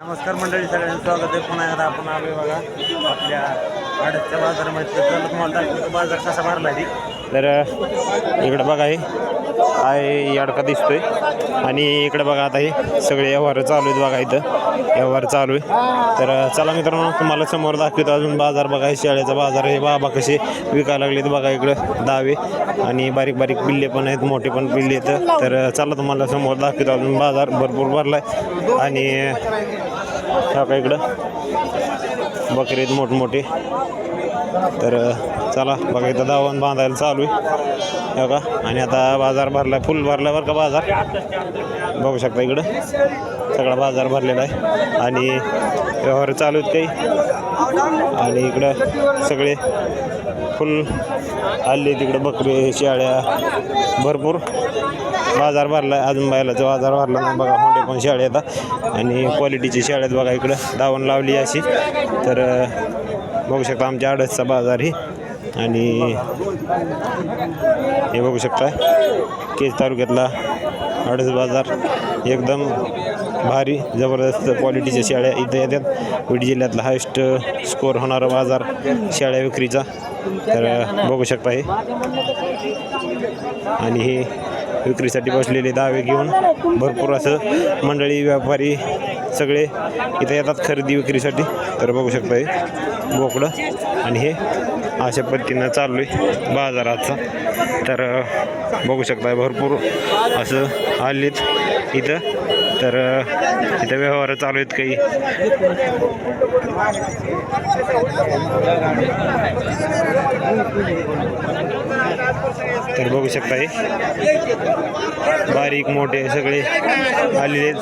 नमस्कार मंडळी सगळ्यांचं स्वागत आहे. पुन्हा एकदा आपण आलोय बघा आपल्या आडतच्या बाजारामध्ये. तर तुम्हाला दाखवतो बाजार कसा भरला तर इकडं बघा हे. आहे याडका दिसतोय. आणि इकडे बघा आता हे सगळे व्यवहार चालू आहेत बघा इथं. व्यवहार चालू आहे. तर चला मित्रांनो तुम्हाला समोर दाखवतो अजून बाजार बघा शेळ्याचा बाजार हे बाबा कसे विकायला लागलेत बघा इकडं दावे. आणि बारीक बारीक पिल्ले पण आहेत मोठे पण पिल्ले आहेत. तर चला तुम्हाला समोर दाखवतो अजून बाजार भरपूर भरला आहे आणि इकडं? बकरी आहेत मोठमोठे. तर चला बघा इथं दावण बांधायला चालू आहे. हो का आणि आता बाजार भरला फुल भरला बरं का बाजार? बघू शकता इकडं. सगळा बाजार भरलेला आहे. आणि व्यवहार चालू आहेत काही. आणि इकडं सगळे फुल आले तिकडं बकरे शेळ्या भरपूर. बाजार भरला आहे अजून बैलाचा बाजार भरला नाही. बघा मोठे पण शेळ्या येतात आणि क्वालिटीची शेळ्या आहेत बघा इकडं. दावण लावली अशी. तर बघू शकता आमच्या आडसचा बाजार ही आणि हे बघू शकता केज तालुक्यातला आडस बाजार एकदम भारी जबरदस्त क्वालिटीच्या शेळ्या इथं येतात. बीड जिल्ह्यातला हायस्ट स्कोअर होणारा बाजार शेळ्या विक्रीचा. तर बघू शकता हे. आणि हे विक्रीसाठी बसलेले दावे घेऊन भरपूर असं मंडळी व्यापारी सगळे इथे येतात खरेदी विक्रीसाठी. तर बघू शकता हे. बोकडं आणि हे अशा पद्धतीनं चालू आहे बाजाराचा. तर बघू शकता भरपूर असं आलीत इथं. तर इथं व्यवहार चालू आहेत काही. तर बघू शकता हे बारीक मोठे सगळे आलेले आहेत.